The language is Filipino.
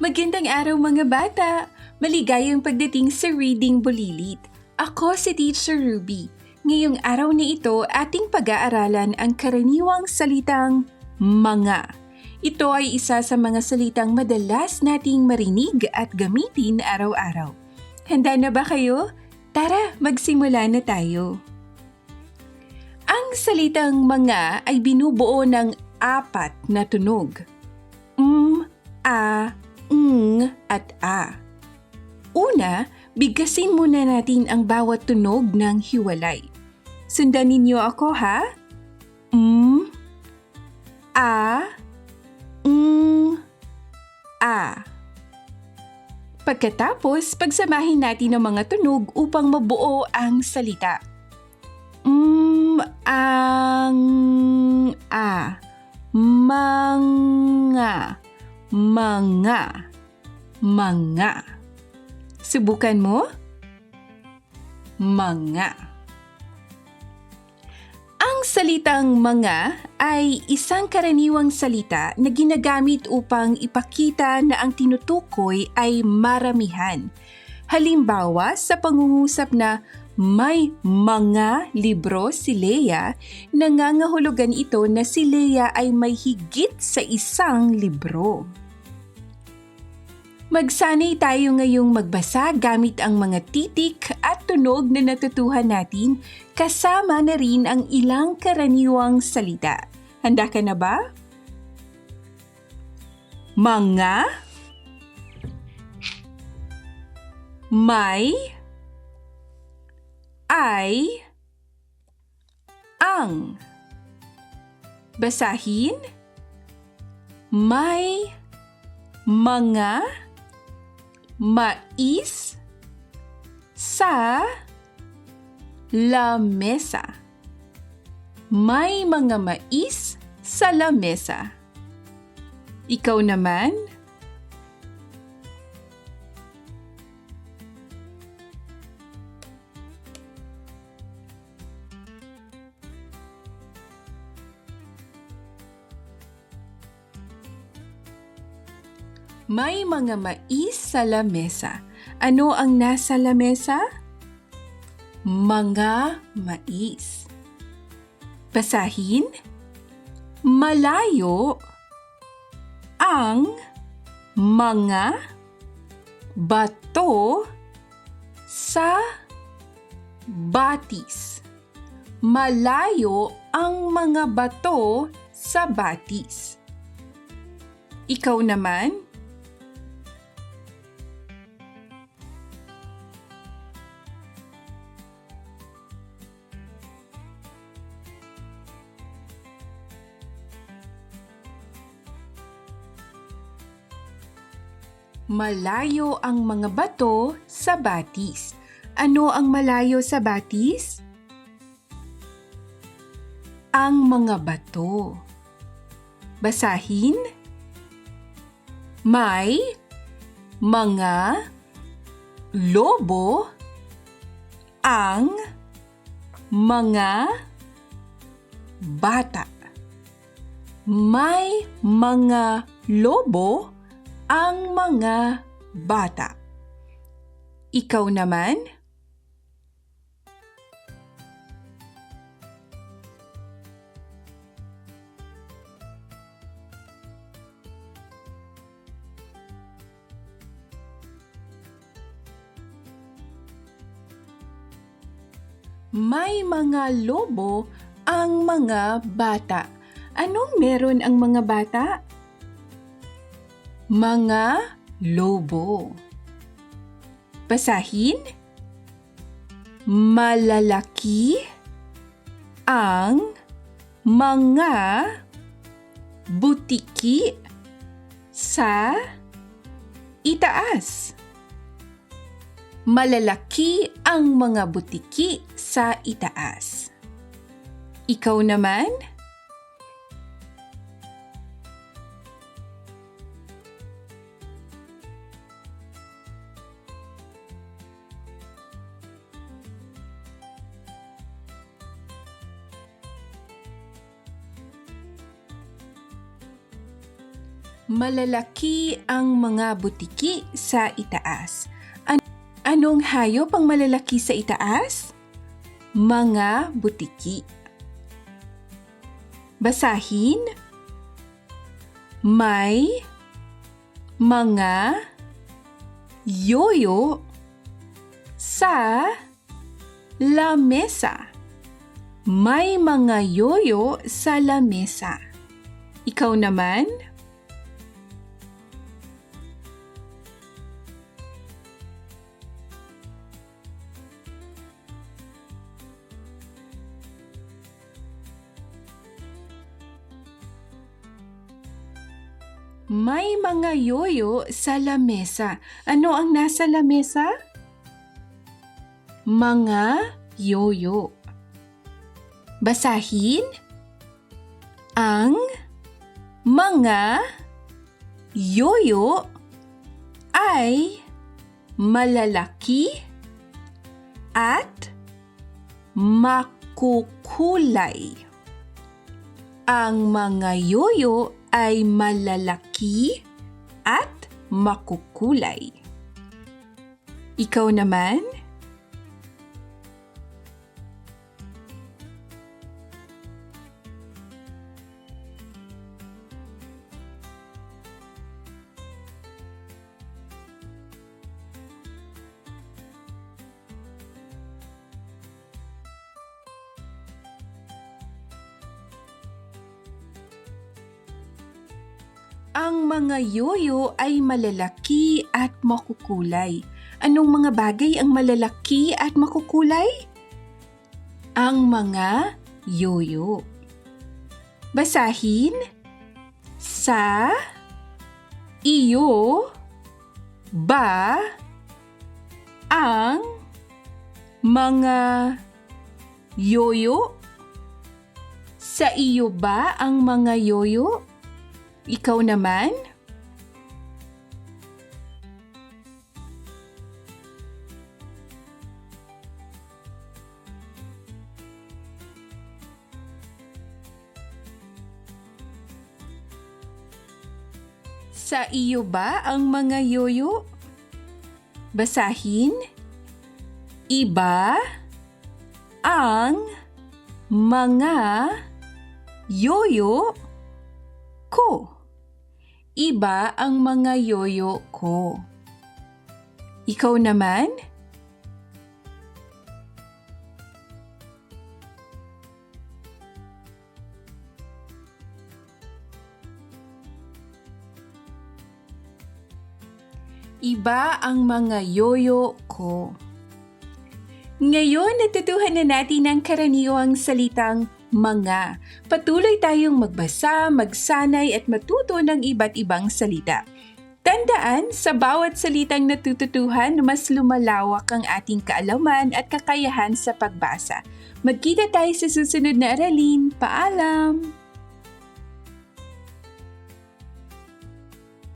Magandang araw mga bata! Maligayang pagdating sa Reading Bulilit. Ako si Teacher Ruby. Ngayong araw na ito, ating pag-aaralan ang karaniwang salitang mga. Ito ay isa sa mga salitang madalas nating marinig at gamitin araw-araw. Handa na ba kayo? Tara, magsimula na tayo. Ang salitang mga ay binubuo ng apat na tunog. M, a, ng, at a. Una, bigkasin muna natin ang bawat tunog ng hiwalay. Sundan ninyo ako ha? M, a, ng, a. Pagkatapos, pagsamahin natin ang mga tunog upang mabuo ang salita. M, ang, a. Mga, mga, mga. Subukan mo? Mga. Ang salitang mga ay isang karaniwang salita na ginagamit upang ipakita na ang tinutukoy ay maramihan. Halimbawa sa pangungusap na may mga libro si Leia, nangangahulugan ito na si Leia ay may higit sa isang libro. Magsanay tayo ngayong magbasa gamit ang mga titik at tunog na natutuhan natin kasama na rin ang ilang karaniwang salita. Handa ka na ba? Mga May ay ang basahin may mga mais sa lamesa. May mga mais sa lamesa. Ikaw naman? May mga mais sa lamesa. Ano ang nasa lamesa? Mga mais. Basahin. Malayo ang mga bato sa batis. Malayo ang mga bato sa batis. Ikaw naman? Malayo ang mga bato sa batis. Ano ang malayo sa batis? Ang mga bato. Basahin. May mga lobo ang mga bata. May mga lobo ang mga bata. Ikaw naman? May mga lobo ang mga bata. Anong meron ang mga bata? Mga lobo. Basahin. Malalaki ang mga butiki sa itaas. Malalaki ang mga butiki sa itaas. Ikaw naman? Malalaki ang mga butiki sa itaas. An- anong hayop ang malalaki sa itaas? Mga butiki. Basahin. May mga yoyo sa lamesa. May mga yoyo sa lamesa. Ikaw naman? May mga yoyo sa lamesa. Ano ang nasa lamesa? Mga yoyo. Basahin. Ang mga yoyo ay malalaki at makukulay. Ang mga yoyo ay malalaki at makukulay. Ikaw naman? Ang mga yoyo ay malalaki at makukulay. Anong mga bagay ang malalaki at makukulay? Ang mga yoyo. Basahin. Sa iyo ba ang mga yoyo? Sa iyo ba ang mga yoyo? Ikaw naman? Sa iyo ba ang mga yoyo? Basahin. Iba ang mga yoyo ko. Iba ang mga yoyo ko. Ikaw naman? Iba ang mga yoyo ko. Ngayon, natutuhan na natin ang karaniwang salitang mga. Patuloy tayong magbasa, magsanay at matuto ng iba't ibang salita. Tandaan, sa bawat salitang natututuhan, mas lumalawak ang ating kaalaman at kakayahan sa pagbasa. Magkita tayo sa susunod na aralin. Paalam!